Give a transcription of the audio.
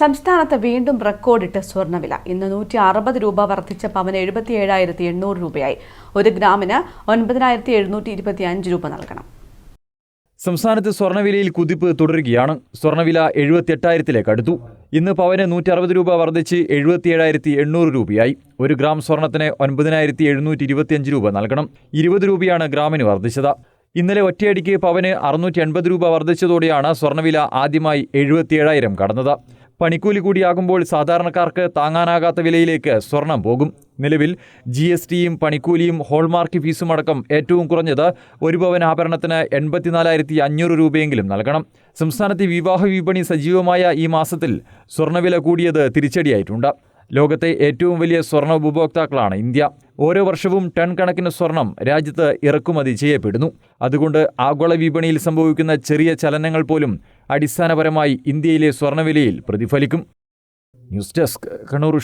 സംസ്ഥാനത്ത് വീണ്ടും റെക്കോർഡിട്ട് സ്വർണവില ഇന്ന് നൂറ്റി അറുപത് രൂപ വർദ്ധിച്ച പവന് എഴുപത്തി ഏഴായിരത്തി എണ്ണൂറ് രൂപയായി. ഒരു ഗ്രാമിന് ഒൻപതിനായിരത്തി എഴുന്നൂറ്റി ഇരുപത്തി അഞ്ച് രൂപ നൽകണം. സംസ്ഥാനത്ത് സ്വർണവിലയിൽ കുതിപ്പ് തുടരുകയാണ്. സ്വർണവില എഴുപത്തിയെട്ടായിരത്തിലേക്ക് അടുത്തു. ഇന്ന് പവന് നൂറ്റി അറുപത് രൂപ വർദ്ധിച്ച് എഴുപത്തിയേഴായിരത്തി എണ്ണൂറ് രൂപയായി. ഒരു ഗ്രാം സ്വർണത്തിന് ഒൻപതിനായിരത്തി എഴുന്നൂറ്റി ഇരുപത്തിയഞ്ച് രൂപ നൽകണം. ഇരുപത് രൂപയാണ് ഗ്രാമിന് വർദ്ധിച്ചത്. ഇന്നലെ ഒറ്റയടിക്ക് പവന് അറുന്നൂറ്റി എൺപത് രൂപ വർദ്ധിച്ചതോടെയാണ് സ്വർണവില ആദ്യമായി എഴുപത്തിയേഴായിരം കടന്നത്. പണിക്കൂലി കൂടിയാകുമ്പോൾ സാധാരണക്കാർക്ക് താങ്ങാനാകാത്ത വിലയിലേക്ക് സ്വർണം പോകും. നിലവിൽ ജി എസ് ടിയും പണിക്കൂലിയും ഹോൾമാർക്ക് ഫീസും അടക്കം ഏറ്റവും കുറഞ്ഞത് ഒരു പവൻ ആഭരണത്തിന് എൺപത്തിനാലായിരത്തി അഞ്ഞൂറ് രൂപയെങ്കിലും നൽകണം. സംസ്ഥാനത്തെ വിവാഹ വിപണി സജീവമായ ഈ മാസത്തിൽ സ്വർണവില കൂടിയത് തിരിച്ചടിയായിട്ടുണ്ട്. ലോകത്തെ ഏറ്റവും വലിയ സ്വർണ ഉപഭോക്താക്കളാണ് ഇന്ത്യ. ഓരോ വർഷവും ടൺ കണക്കിന് സ്വർണം രാജ്യത്ത് ഇറക്കുമതി ചെയ്യപ്പെടുന്നു. അതുകൊണ്ട് ആഗോള വിപണിയിൽ സംഭവിക്കുന്ന ചെറിയ ചലനങ്ങൾ പോലും അടിസ്ഥാനപരമായി ഇന്ത്യയിലെ സ്വർണവിലയിൽ പ്രതിഫലിക്കും. News desk Kannur